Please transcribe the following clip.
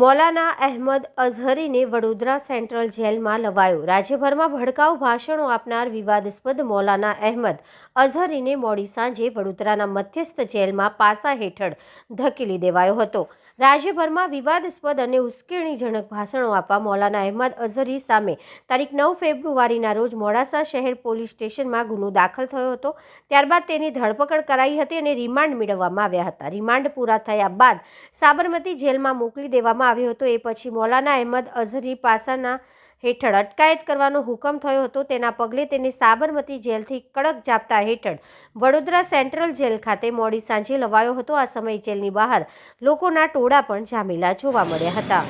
મૌલાના અહેમદ અઝહરીને વડોદરા સેન્ટ્રલ જેલમાં લવાયો. રાજ્યભરમાં ભડકાઉ ભાષણો આપનાર વિવાદાસ્પદ મૌલાના અહેમદ અઝહરીને મોડી સાંજે વડોદરાના મધ્યસ્થ જેલમાં પાસા હેઠળ ધકેલી દેવાયો હતો. રાજ્યભરમાં વિવાદાસ્પદ અને ઉશ્કેરણીજનક ભાષણો આપવા મૌલાના અહેમદ અઝહરી સામે તારીખ નવ ફેબ્રુઆરીના રોજ મોડાસા શહેર પોલીસ સ્ટેશનમાં ગુનો દાખલ થયો હતો. ત્યારબાદ તેની ધરપકડ કરાઈ હતી અને રિમાન્ડ મેળવવામાં આવ્યા હતા. રિમાન્ડ પૂરા થયા બાદ સાબરમતી જેલમાં મોકલી દેવામાં આવ્યો હતો. એ પછી મૌલાના અહેમદ અઝહરી પાસાના હેઠળ અટકાયત કરવાનો હુકમ થયો હતો. તેના પગલે તેને સાબરમતી જેલથી કડક જાપ્તા હેઠળ વડોદરા સેન્ટ્રલ જેલ ખાતે મોડી સાંજે લવાયો હતો. આ સમયે જેલની બહાર લોકોના ટોળા પણ જામેલા જોવા મળ્યા હતા.